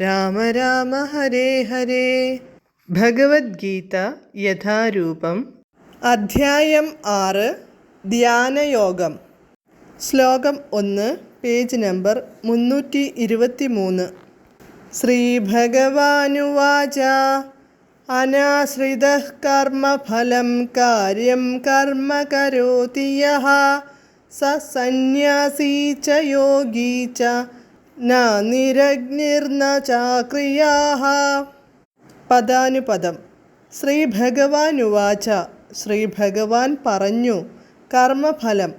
രാമ രാമ ഹരേ ഹരേ. ഭഗവത്ഗീത യഥാരൂപം. അധ്യായം ആറ്. ധ്യാനയോഗം. ശ്ലോകം ഒന്ന് പേജ് നമ്പർ മുന്നൂറ്റി ഇരുപത്തി മൂന്ന് ശ്രീഭഗവാനുവാച. അനാശ്രിത കർമ്മഫലം കാര്യം കർമ്മ കരോതി യഹ. സ സന്യാസീ ച യോഗീ ച. ന നിരഗ്നിർന ചാക്രിയാഃ പദാനുപദം. ശ്രീ ഉവാച ശ്രീ ഭഗവാൻ പറഞ്ഞു കർമ്മഫലം.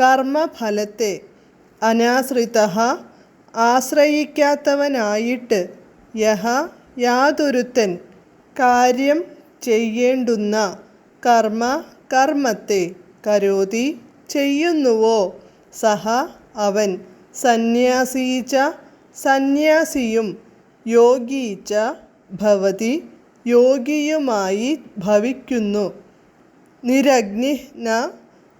കർമ്മഫലത്തെ അനാശ്രിത ആശ്രയിക്കാത്തവനായിട്ട് യഹ യാതൊരുത്തൻ കാര്യം ചെയ്യേണ്ടുന്ന കർമ്മ കർമ്മത്തെ കരോതി ചെയ്യുന്നുവോ? സഹ അവൻ സന്യാസീച്ച സന്യാസിയും യോഗീച്ച ഭവതി യോഗിയുമായി ഭവിക്കുന്നു. നിരഗ്നി ന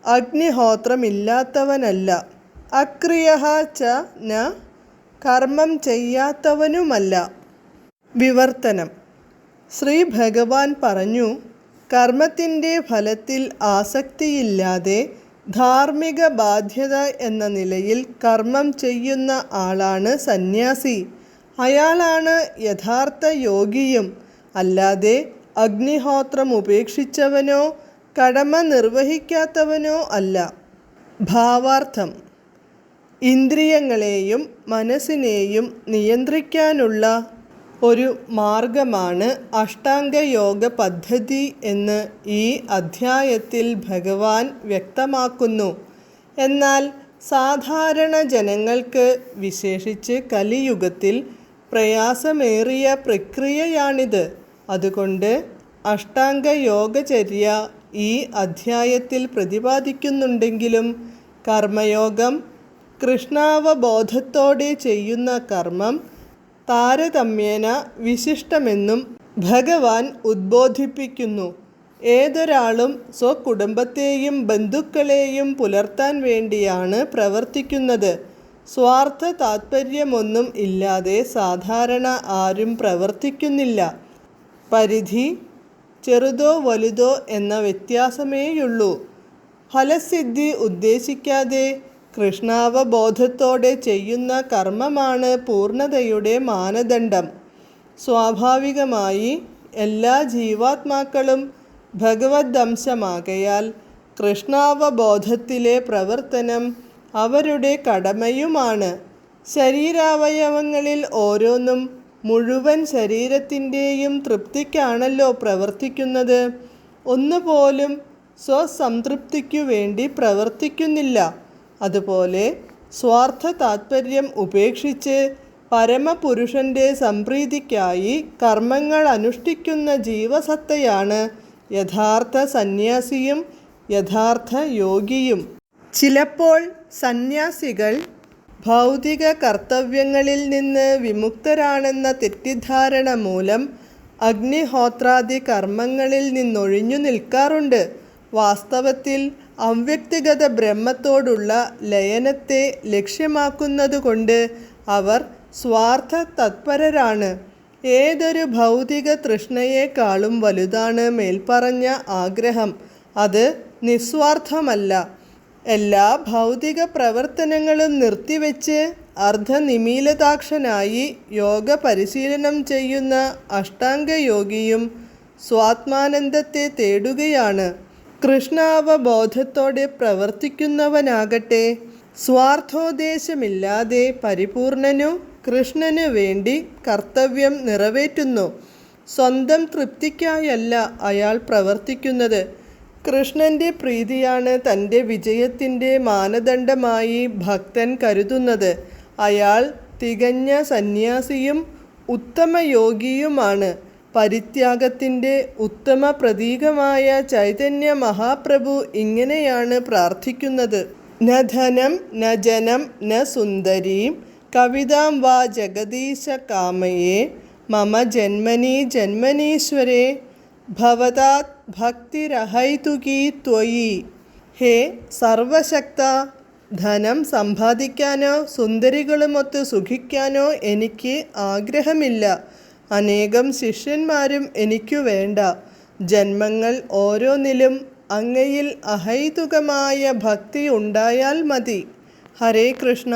അഗ്നിഹോത്രമില്ലാത്തവനല്ല. അക്രിയ ച ന കർമ്മം ചെയ്യാത്തവനുമല്ല. വിവർത്തനം. ശ്രീ ഭഗവാൻ പറഞ്ഞു കർമ്മത്തിന്റെ ഫലത്തിൽ ആസക്തിയില്ലാതെ ധാർമ്മിക ബാധ്യത എന്ന നിലയിൽ കർമ്മം ചെയ്യുന്ന ആളാണ് സന്യാസി. അയാളാണ് യഥാർത്ഥ യോഗിയും. അല്ലാതെ അഗ്നിഹോത്രം ഉപേക്ഷിച്ചവനോ കടമ നിർവഹിക്കാത്തവനോ അല്ല. ഭാവാർത്ഥം. ഇന്ദ്രിയങ്ങളെയും മനസ്സിനെയും നിയന്ത്രിക്കാനുള്ള ഒരു മാർഗമാണ് അഷ്ടാംഗയോഗ പദ്ധതി എന്ന് ഈ അധ്യായത്തിൽ ഭഗവാൻ വ്യക്തമാക്കുന്നു. എന്നാൽ സാധാരണ ജനങ്ങൾക്ക് വിശേഷിച്ച് കലിയുഗത്തിൽ പ്രയാസമേറിയ പ്രക്രിയയാണിത്. അതുകൊണ്ട് അഷ്ടാംഗയോഗചര്യ ഈ അധ്യായത്തിൽ പ്രതിപാദിക്കുന്നുണ്ടെങ്കിലും കർമ്മയോഗം കൃഷ്ണാവബോധത്തോടെ ചെയ്യുന്ന കർമ്മം താരതമ്യേന വിശിഷ്ടമെന്നും ഭഗവാൻ ഉദ്ബോധിപ്പിക്കുന്നു. ഏതൊരാളും സ്വകുടുംബത്തെയും ബന്ധുക്കളെയും പുലർത്താൻ വേണ്ടിയാണ് പ്രവർത്തിക്കുന്നത്. സ്വാർത്ഥ താത്പര്യമൊന്നും ഇല്ലാതെ സാധാരണ ആരും പ്രവർത്തിക്കുന്നില്ല. പരിധി ചെറുതോ വലുതോ എന്ന വ്യത്യാസമേയുള്ളൂ. ഫലസിദ്ധി ഉദ്ദേശിക്കാതെ കൃഷ്ണാവബോധത്തോടെ ചെയ്യുന്ന കർമ്മമാണ് പൂർണതയുടെ മാനദണ്ഡം. സ്വാഭാവികമായി എല്ലാ ജീവാത്മാക്കളും ഭഗവദ്ദംശമാകയാൽ കൃഷ്ണാവബോധത്തിലെ പ്രവർത്തനം അവരുടെ കടമയുമാണ്. ശരീരാവയവങ്ങളിൽ ഓരോന്നും മുഴുവൻ ശരീരത്തിന്റെയും തൃപ്തിക്കാണല്ലോ പ്രവർത്തിക്കുന്നത്. ഒന്നുപോലും സ്വസംതൃപ്തിക്കു വേണ്ടി പ്രവർത്തിക്കുന്നില്ല. അതുപോലെ സ്വാർത്ഥ താത്പര്യം ഉപേക്ഷിച്ച് പരമപുരുഷന്റെ സംപ്രീതിക്കായി കർമ്മങ്ങൾ അനുഷ്ഠിക്കുന്ന ജീവസത്തയാണ് യഥാർത്ഥ സന്യാസിയും യഥാർത്ഥ യോഗിയും. ചിലപ്പോൾ സന്യാസികൾ ഭൗതിക കർത്തവ്യങ്ങളിൽ നിന്ന് വിമുക്തരാണെന്ന തെറ്റിദ്ധാരണ മൂലം അഗ്നിഹോത്രാദി കർമ്മങ്ങളിൽ നിന്നൊഴിഞ്ഞു നിൽക്കാറുണ്ട്. വാസ്തവത്തിൽ അവ്യക്തിഗത ബ്രഹ്മത്തോടുള്ള ലയനത്തെ ലക്ഷ്യമാക്കുന്നതുകൊണ്ട് അവർ സ്വാർത്ഥ തത്പരരാണ് ഏതൊരു ഭൗതിക തൃഷ്ണയേക്കാളും വലുതാണ് മേൽപ്പറഞ്ഞ ആഗ്രഹം. അത് നിസ്വാർത്ഥമല്ല. എല്ലാ ഭൗതിക പ്രവർത്തനങ്ങളും നിർത്തിവെച്ച് അർദ്ധനിമീലതാക്ഷനായി യോഗ പരിശീലനം ചെയ്യുന്ന അഷ്ടാംഗയോഗിയും സ്വാത്മാനന്ദത്തെ തേടുകയാണ്. കൃഷ്ണാവബോധത്തോടെ പ്രവർത്തിക്കുന്നവനാകട്ടെ. സ്വാർത്ഥോദ്ദേശമില്ലാതെ പരിപൂർണനു കൃഷ്ണനു വേണ്ടി കർത്തവ്യം നിറവേറ്റുന്നു. സ്വന്തം തൃപ്തിക്കായല്ല അയാൾ പ്രവർത്തിക്കുന്നത്. കൃഷ്ണന്റെ പ്രീതിയാണ് തന്റെ വിജയത്തിന്റെ മാനദണ്ഡമായി ഭക്തൻ കരുതുന്നത്. അയാൾ തികഞ്ഞ സന്യാസിയും ഉത്തമയോഗിയുമാണ് പരിത്യാഗത്തിന്റെ ഉത്തമ പ്രതീകമായ ചൈതന്യ മഹാപ്രഭു ഇങ്ങനെയാണ് പ്രാർത്ഥിക്കുന്നത്. ന ധനം ന ജനം ന സുന്ദരീം കവിതാം വാ ജഗദീശ കാമയേ മമ ജന്മനി ജന്മനീശ്വരേ ഭവതാത് ഭക്തിരഹൈതുകീ ത്വയി. ഹേ സർവശക്ത ധനം സമ്പാദിക്കാനോ സുന്ദരികളുമൊത്ത് സുഖിക്കാനോ എനിക്ക് ആഗ്രഹമില്ല. അനേകം ശിഷ്യന്മാരും എനിക്കു വേണ്ട. ജന്മങ്ങൾ ഓരോന്നിലും അങ്ങയിൽ അഹൈതുകമായ ഭക്തി ഉണ്ടായാൽ മതി. ഹരേ കൃഷ്ണ.